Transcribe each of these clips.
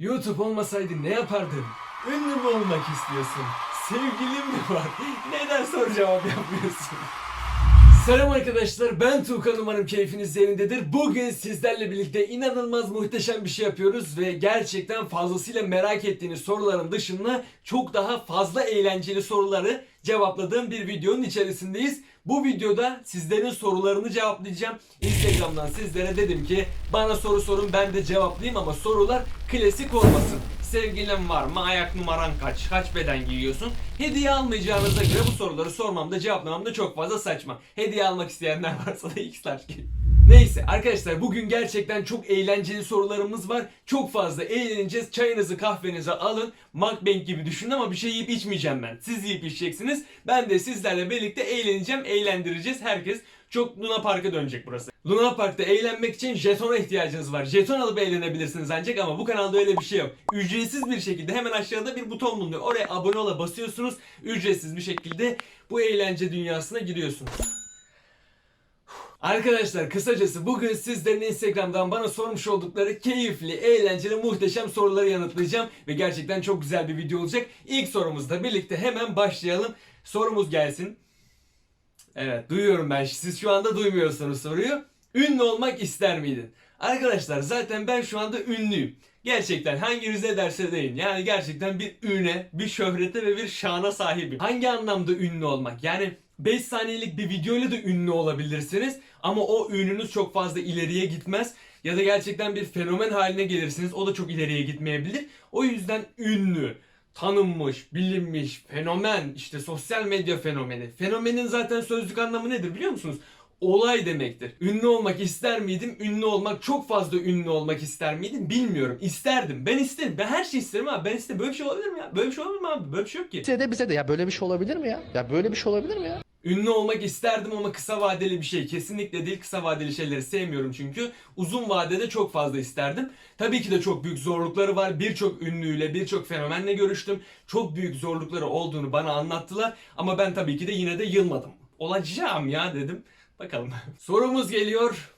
YouTube olmasaydı ne yapardın? Ünlü mü olmak istiyorsun? Sevgilin mi var? Neden soru cevap yapmıyorsun? Selam arkadaşlar ben Tuğkan umarım keyfiniz yerindedir. Bugün sizlerle birlikte inanılmaz muhteşem bir şey yapıyoruz ve gerçekten fazlasıyla merak ettiğiniz soruların dışında çok daha fazla eğlenceli soruları cevapladığım bir videonun içerisindeyiz. Bu videoda sizlerin sorularını cevaplayacağım. Instagram'dan sizlere dedim ki bana soru sorun ben de cevaplayayım ama sorular klasik olmasın. Sevgilin var mı? Ayak numaran kaç? Kaç beden giyiyorsun? Hediye almayacağınıza göre bu soruları sormamda cevaplamamda çok fazla saçma. Hediye almak isteyenler varsa da X. Neyse arkadaşlar bugün gerçekten çok eğlenceli sorularımız var. Çok fazla eğleneceğiz. Çayınızı kahvenizi alın. Mukbang gibi düşünün ama bir şey yiyip içmeyeceğim ben. Siz yiyip içeceksiniz. Ben de sizlerle birlikte eğleneceğim. Eğlendireceğiz. Herkes çok Luna Park'a dönecek burası. Luna Park'ta eğlenmek için jetona ihtiyacınız var. Jeton alıp eğlenebilirsiniz ancak ama bu kanalda öyle bir şey yok. Ücretsiz bir şekilde hemen aşağıda bir buton bulunuyor. Oraya abone ola basıyorsunuz. Ücretsiz bir şekilde bu eğlence dünyasına giriyorsunuz. Arkadaşlar kısacası bugün sizlerin Instagram'dan bana sormuş oldukları keyifli, eğlenceli, muhteşem soruları yanıtlayacağım. Ve gerçekten çok güzel bir video olacak. İlk sorumuzla birlikte hemen başlayalım. Sorumuz gelsin. Evet duyuyorum ben. Siz şu anda duymuyorsunuz soruyu. Ünlü olmak ister miydin? Arkadaşlar zaten ben şu anda ünlüyüm. Gerçekten hanginiz ne derse deyin. Yani gerçekten bir üne, bir şöhrete ve bir şana sahibim. Hangi anlamda ünlü olmak? Yani 5 saniyelik bir videoyla da ünlü olabilirsiniz. Ama o ününüz çok fazla ileriye gitmez. Ya da gerçekten bir fenomen haline gelirsiniz. O da çok ileriye gitmeyebilir. O yüzden ünlü, tanınmış, bilinmiş, fenomen, işte sosyal medya fenomeni. Fenomenin zaten sözlük anlamı nedir biliyor musunuz? Olay demektir. Ünlü olmak ister miydim? Ünlü olmak, çok fazla ünlü olmak ister miydim? Bilmiyorum. İsterdim. Ben isterim. Ben her şeyi isterim abi. Ben isterim. Böyle bir şey olabilir mi ya? Böyle bir şey olabilir mi abi? Böyle bir şey yok ki. Bize de bize de ya böyle bir şey olabilir mi ya? Ya böyle bir şey olabilir mi ya? Ünlü olmak isterdim ama kısa vadeli bir şey. Kesinlikle değil kısa vadeli şeyleri sevmiyorum çünkü. Uzun vadede çok fazla isterdim. Tabii ki de çok büyük zorlukları var. Birçok ünlüyle, birçok fenomenle görüştüm. Çok büyük zorlukları olduğunu bana anlattılar. Ama ben tabii ki de yine de yılmadım. Olacağım ya dedim. Bakalım. Sorumuz geliyor.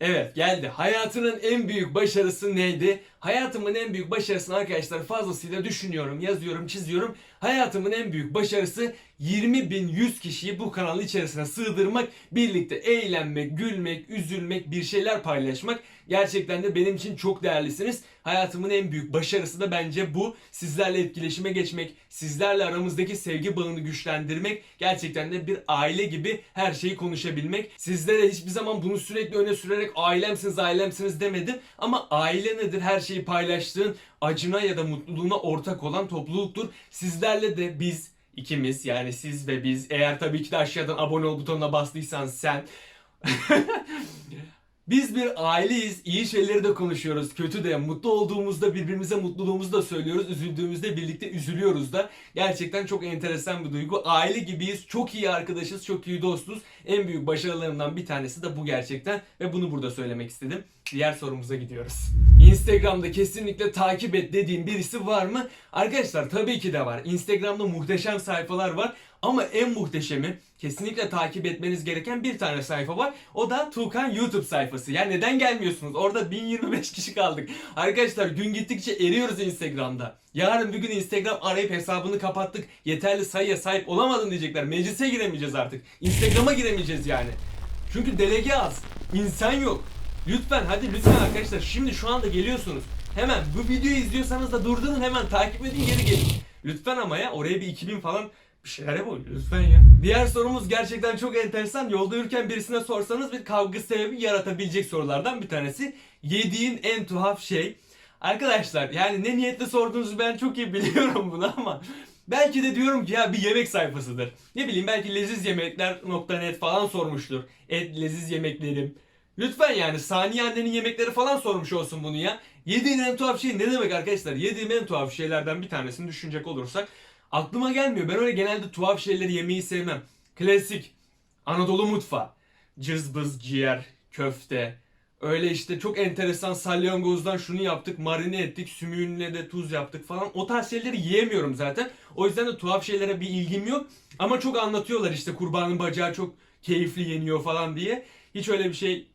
Evet geldi. Hayatının en büyük başarısı neydi? Hayatımın en büyük başarısını arkadaşlar fazlasıyla düşünüyorum, yazıyorum, çiziyorum. Hayatımın en büyük başarısı 20.100 kişiyi bu kanalın içerisine sığdırmak, birlikte eğlenmek, gülmek, üzülmek, bir şeyler paylaşmak. Gerçekten de benim için çok değerlisiniz. Hayatımın en büyük başarısı da bence bu. Sizlerle etkileşime geçmek, sizlerle aramızdaki sevgi bağını güçlendirmek, gerçekten de bir aile gibi her şeyi konuşabilmek. Sizlere hiçbir zaman bunu sürekli öne sürerek ailemsiniz, ailemsiniz demedim. Ama aile nedir? Her şeyi paylaştığın, acına ya da mutluluğuna ortak olan topluluktur. Sizlerle de biz ikimiz yani siz ve biz eğer tabii ki de aşağıdan abone ol butonuna bastıysan sen biz bir aileyiz. İyi şeyleri de konuşuyoruz. Kötü de, mutlu olduğumuzda birbirimize mutluluğumuzu da söylüyoruz. Üzüldüğümüzde birlikte üzülüyoruz da. Gerçekten çok enteresan bir duygu. Aile gibiyiz. Çok iyi arkadaşız. Çok iyi dostuz. En büyük başarılarımdan bir tanesi de bu gerçekten. Ve bunu burada söylemek istedim. Diğer sorumuza gidiyoruz. Instagram'da kesinlikle takip et dediğim birisi var mı? Arkadaşlar tabii ki de var. Instagram'da muhteşem sayfalar var. Ama en muhteşemi kesinlikle takip etmeniz gereken bir tane sayfa var. O da Tuğkan YouTube sayfası. Ya neden gelmiyorsunuz? Orada 1025 kişi kaldık. Arkadaşlar gün gittikçe eriyoruz Instagram'da. Yarın bir gün Instagram arayıp hesabını kapattık. Yeterli sayıya sahip olamadın diyecekler. Meclise giremeyeceğiz artık. Instagram'a giremeyeceğiz yani. Çünkü delege az. İnsan yok. Lütfen hadi lütfen arkadaşlar şimdi şu anda geliyorsunuz. Hemen bu videoyu izliyorsanız da durdurun hemen takip edin geri gelin. Lütfen ama ya oraya bir 2000 falan bir şeyler yapın lütfen ya. Diğer sorumuz gerçekten çok enteresan. Yolda yürürken birisine sorsanız bir kavga sebebi yaratabilecek sorulardan bir tanesi. Yediğin en tuhaf şey. Arkadaşlar yani ne niyetle sorduğunuzu ben çok iyi biliyorum bunu ama belki de diyorum ki ya bir yemek sayfasıdır. Ne bileyim belki lezizyemekler.net falan sormuştur. Et leziz yemeklerim. Lütfen yani Saniye annenin yemekleri falan sormuş olsun bunu ya. Yediğin en tuhaf şey ne demek arkadaşlar? Yediğim en tuhaf şeylerden bir tanesini düşünecek olursak aklıma gelmiyor. Ben öyle genelde tuhaf şeyleri yemeyi sevmem. Klasik Anadolu mutfağı. Cızbız, ciğer, köfte. Öyle işte çok enteresan salyangozdan şunu yaptık, marine ettik, sümüğünle de tuz yaptık falan. O tarz şeyleri yiyemiyorum zaten. O yüzden de tuhaf şeylere bir ilgim yok. Ama çok anlatıyorlar işte kurbanın bacağı çok keyifli yeniyor falan diye. Hiç öyle bir şey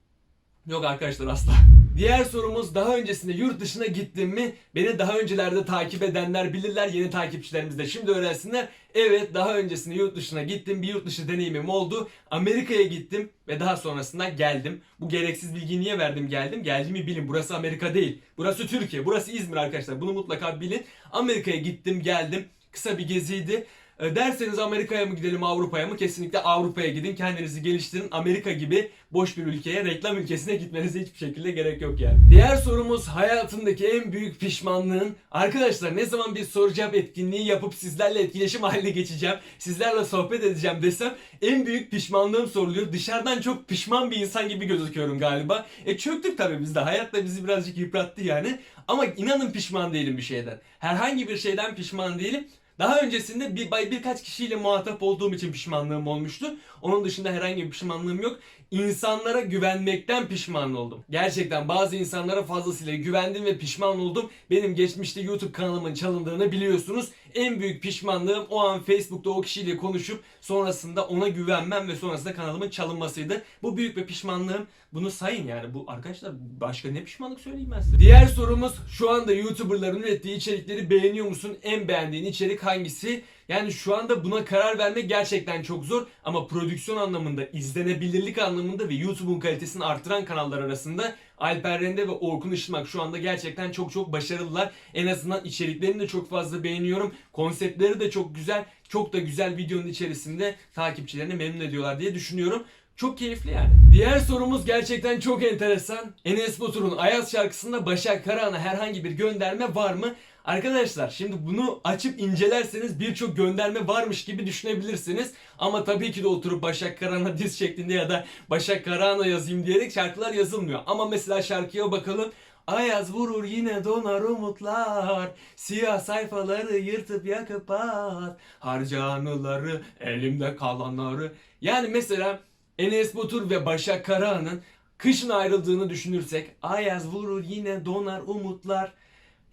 yok arkadaşlar asla. Diğer sorumuz daha öncesinde yurt dışına gittim mi? Beni daha öncelerde takip edenler bilirler. Yeni takipçilerimiz de şimdi öğrensinler. Evet daha öncesinde yurt dışına gittim. Bir yurt dışı deneyimim oldu. Amerika'ya gittim ve daha sonrasında geldim. Bu gereksiz bilgiyi niye verdim geldim? Geldiğimi bilin. Burası Amerika değil. Burası Türkiye. Burası İzmir arkadaşlar. Bunu mutlaka bilin. Amerika'ya gittim geldim. Kısa bir geziydi. E, Derseniz Amerika'ya mı gidelim Avrupa'ya mı? Kesinlikle Avrupa'ya gidin. Kendinizi geliştirin. Amerika gibi boş bir ülkeye, reklam ülkesine gitmenize hiçbir şekilde gerek yok yani. Diğer sorumuz hayatındaki en büyük pişmanlığın. Arkadaşlar ne zaman bir soru cevap etkinliği yapıp sizlerle etkileşim haline geçeceğim, sizlerle sohbet edeceğim desem en büyük pişmanlığım soruluyor. Dışarıdan çok pişman bir insan gibi gözüküyorum galiba. E çöktük tabii biz de. Hayat da bizi birazcık yıprattı yani. Ama inanın pişman değilim bir şeyden. Herhangi bir şeyden pişman değilim. Daha öncesinde bir birkaç kişiyle muhatap olduğum için pişmanlığım olmuştu. Onun dışında herhangi bir pişmanlığım yok. İnsanlara güvenmekten pişman oldum. Gerçekten bazı insanlara fazlasıyla güvendim ve pişman oldum. Benim geçmişte YouTube kanalımın çalındığını biliyorsunuz. En büyük pişmanlığım o an Facebook'ta o kişiyle konuşup sonrasında ona güvenmem ve sonrasında kanalımın çalınmasıydı. Bu büyük bir pişmanlığım. Bunu sayın yani. Bu arkadaşlar başka ne pişmanlık söyleyeyim ben size. Diğer sorumuz şu anda YouTuber'ların ürettiği içerikleri beğeniyor musun? En beğendiğin içerik hangisi? Yani şu anda buna karar vermek gerçekten çok zor ama prodüksiyon anlamında, izlenebilirlik anlamında ve YouTube'un kalitesini artıran kanallar arasında Alper Rende ve Orkun Işıtmak şu anda gerçekten çok çok başarılılar. En azından içeriklerini de çok fazla beğeniyorum. Konseptleri de çok güzel. Çok da güzel videonun içerisinde takipçilerini memnun ediyorlar diye düşünüyorum. Çok keyifli yani. Diğer sorumuz gerçekten çok enteresan. Enes Batur'un Ayaz şarkısında Başak Karahan'a herhangi bir gönderme var mı? Arkadaşlar şimdi bunu açıp incelerseniz birçok gönderme varmış gibi düşünebilirsiniz. Ama tabii ki de oturup Başak Karahan'a diz şeklinde ya da Başak Karahan'a yazayım diyerek şarkılar yazılmıyor. Ama mesela şarkıya bakalım. Ayaz vurur yine donar umutlar Siyah sayfaları yırtıp yakıp at Harca anıları elimde kalanları Yani mesela Enes Batur ve Başak Karahan'ın kışın ayrıldığını düşünürsek Ayaz vurur yine donar umutlar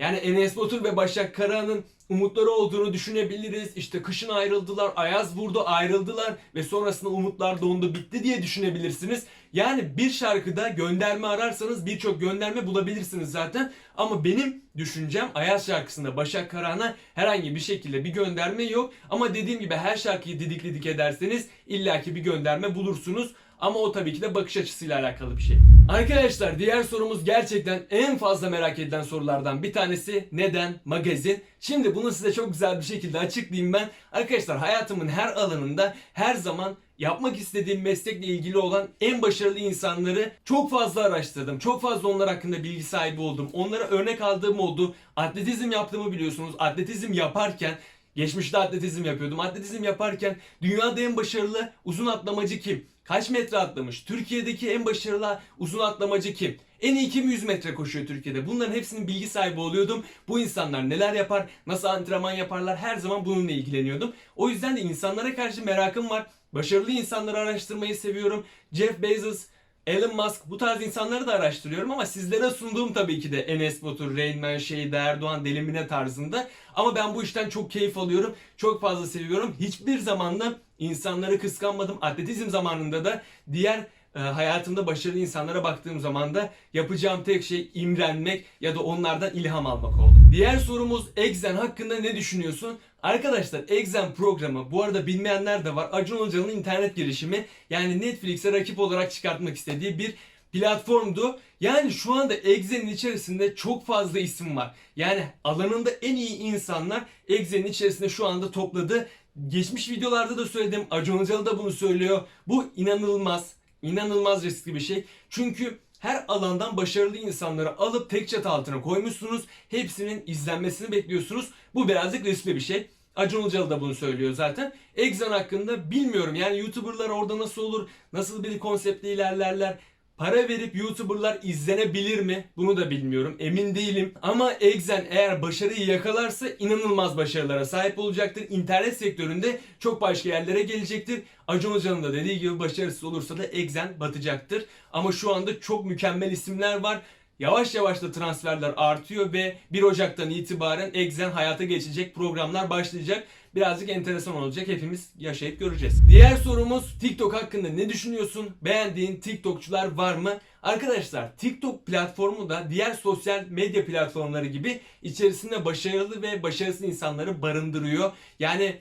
yani Enes Batur ve Başak Karahan'ın umutları olduğunu düşünebiliriz. İşte kışın ayrıldılar, Ayaz vurdu, ayrıldılar ve sonrasında umutlar dondu, bitti diye düşünebilirsiniz. Yani bir şarkıda gönderme ararsanız birçok gönderme bulabilirsiniz zaten. Ama benim düşüncem Ayaz şarkısında Başak Karahan'a herhangi bir şekilde bir gönderme yok. Ama dediğim gibi her şarkıyı didikledik ederseniz illaki bir gönderme bulursunuz. Ama o tabii ki de bakış açısıyla alakalı bir şey. Arkadaşlar diğer sorumuz gerçekten en fazla merak edilen sorulardan bir tanesi. Neden magazin? Şimdi bunu size çok güzel bir şekilde açıklayayım ben. Arkadaşlar hayatımın her alanında her zaman yapmak istediğim meslekle ilgili olan en başarılı insanları çok fazla araştırdım. Çok fazla onlar hakkında bilgi sahibi oldum. Onlara örnek aldığım oldu. Atletizm yaptığımı biliyorsunuz. Atletizm yaparken Geçmişte atletizm yapıyordum. Atletizm yaparken dünyada en başarılı uzun atlamacı kim? Kaç metre atlamış? Türkiye'deki en başarılı uzun atlamacı kim? En iyi kim 100 metre koşuyor Türkiye'de? Bunların hepsinin bilgi sahibi oluyordum. Bu insanlar neler yapar? Nasıl antrenman yaparlar? Her zaman bununla ilgileniyordum. O yüzden de insanlara karşı merakım var. Başarılı insanları araştırmayı seviyorum. Jeff Bezos, Elon Musk bu tarz insanları da araştırıyorum ama sizlere sunduğum tabii ki de Enes Batur, Rain Man, Şeyde, Erdoğan, Delimine tarzında. Ama ben bu işten çok keyif alıyorum. Çok fazla seviyorum. Hiçbir zaman da insanları kıskanmadım. Atletizm zamanında da diğer e, hayatımda başarılı insanlara baktığım zaman da yapacağım tek şey imrenmek ya da onlardan ilham almak oldu. Diğer sorumuz Exen hakkında ne düşünüyorsun? Arkadaşlar Exen programı bu arada bilmeyenler de var. Acun Ilıcalı'nın internet girişimi yani Netflix'e rakip olarak çıkartmak istediği bir platformdu. Yani şu anda Exen'in içerisinde çok fazla isim var. Yani alanında en iyi insanlar Exen'in içerisinde şu anda topladı. Geçmiş videolarda da söyledim. Acun Ilıcalı da bunu söylüyor. Bu inanılmaz, inanılmaz riskli bir şey. Çünkü her alandan başarılı insanları alıp tek çatı altına koymuşsunuz. Hepsinin izlenmesini bekliyorsunuz. Bu birazcık riskli bir şey. Acun Ilıcalı da bunu söylüyor zaten. Exxon hakkında bilmiyorum. Yani YouTuber'lar orada nasıl olur? Nasıl bir konseptle ilerlerler? Para verip YouTuber'lar izlenebilir mi? Bunu da bilmiyorum. Emin değilim. Ama Exen eğer başarıyı yakalarsa inanılmaz başarılara sahip olacaktır. İnternet sektöründe çok başka yerlere gelecektir. Acun Hoca'nın da dediği gibi başarısız olursa da Exen batacaktır. Ama şu anda çok mükemmel isimler var. Yavaş yavaş da transferler artıyor ve 1 Ocak'tan itibaren Exen hayata geçecek programlar başlayacak. Birazcık enteresan olacak. Hepimiz yaşayıp göreceğiz. Diğer sorumuz TikTok hakkında ne düşünüyorsun? Beğendiğin TikTokçular var mı? Arkadaşlar TikTok platformu da diğer sosyal medya platformları gibi içerisinde başarılı ve başarısız insanları barındırıyor. Yani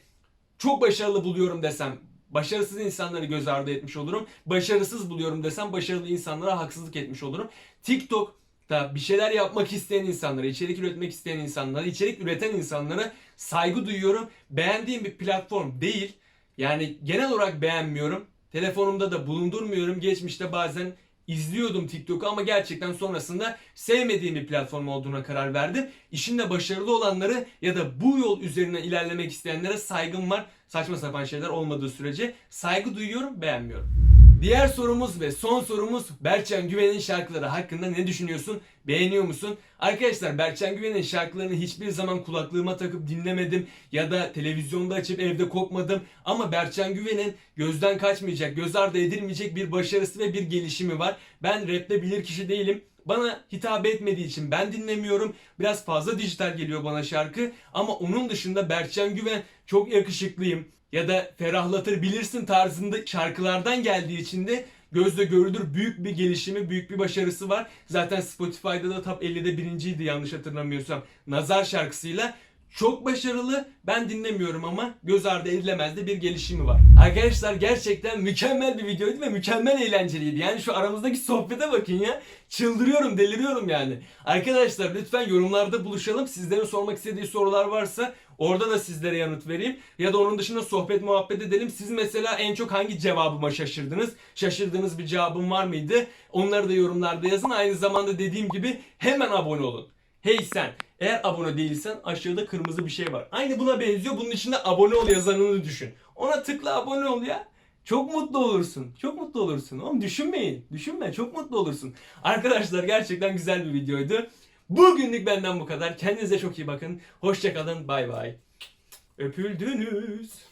çok başarılı buluyorum desem başarısız insanları göz ardı etmiş olurum. Başarısız buluyorum desem başarılı insanlara haksızlık etmiş olurum. TikTok da bir şeyler yapmak isteyen insanlara, içerik üretmek isteyen insanlara, içerik üreten insanlara saygı duyuyorum. Beğendiğim bir platform değil. Yani genel olarak beğenmiyorum. Telefonumda da bulundurmuyorum. Geçmişte bazen izliyordum TikTok'u ama gerçekten sonrasında sevmediğim bir platform olduğuna karar verdim. İşinde başarılı olanları ya da bu yol üzerine ilerlemek isteyenlere saygım var. Saçma sapan şeyler olmadığı sürece saygı duyuyorum, beğenmiyorum. Diğer sorumuz ve son sorumuz Berçan Güven'in şarkıları hakkında ne düşünüyorsun? Beğeniyor musun? Arkadaşlar Berçan Güven'in şarkılarını hiçbir zaman kulaklığıma takıp dinlemedim ya da televizyonda açıp evde kopmadım ama Berçan Güven'in gözden kaçmayacak, göz ardı edilmeyecek bir başarısı ve bir gelişimi var. Ben rapte bilir kişi değilim. Bana hitap etmediği için ben dinlemiyorum. Biraz fazla dijital geliyor bana şarkı. Ama onun dışında Berçan Güven çok yakışıklıyım ya da ferahlatır bilirsin tarzında şarkılardan geldiği için de gözle görülür büyük bir gelişimi, büyük bir başarısı var. Zaten Spotify'da da top 50'de birinciydi yanlış hatırlamıyorsam. Nazar şarkısıyla çok başarılı. Ben dinlemiyorum ama göz ardı edilemez de bir gelişimi var. Arkadaşlar gerçekten mükemmel bir videoydu ve mükemmel eğlenceliydi. Yani şu aramızdaki sohbete bakın ya. Çıldırıyorum, deliriyorum yani. Arkadaşlar lütfen yorumlarda buluşalım. Sizlerin sormak istediği sorular varsa orada da sizlere yanıt vereyim. Ya da onun dışında sohbet muhabbet edelim. Siz mesela en çok hangi cevabıma şaşırdınız? Şaşırdığınız bir cevabım var mıydı? Onları da yorumlarda yazın. Aynı zamanda dediğim gibi hemen abone olun. Hey sen eğer abone değilsen aşağıda kırmızı bir şey var. Aynı buna benziyor. Bunun içinde abone ol yazanını düşün. Ona tıkla abone ol ya. Çok mutlu olursun. Çok mutlu olursun. Oğlum düşünmeyin. Düşünme. Çok mutlu olursun. Arkadaşlar gerçekten güzel bir videoydu. Bugünlük benden bu kadar. Kendinize çok iyi bakın. Hoşçakalın. Bay bay. Öpüldünüz.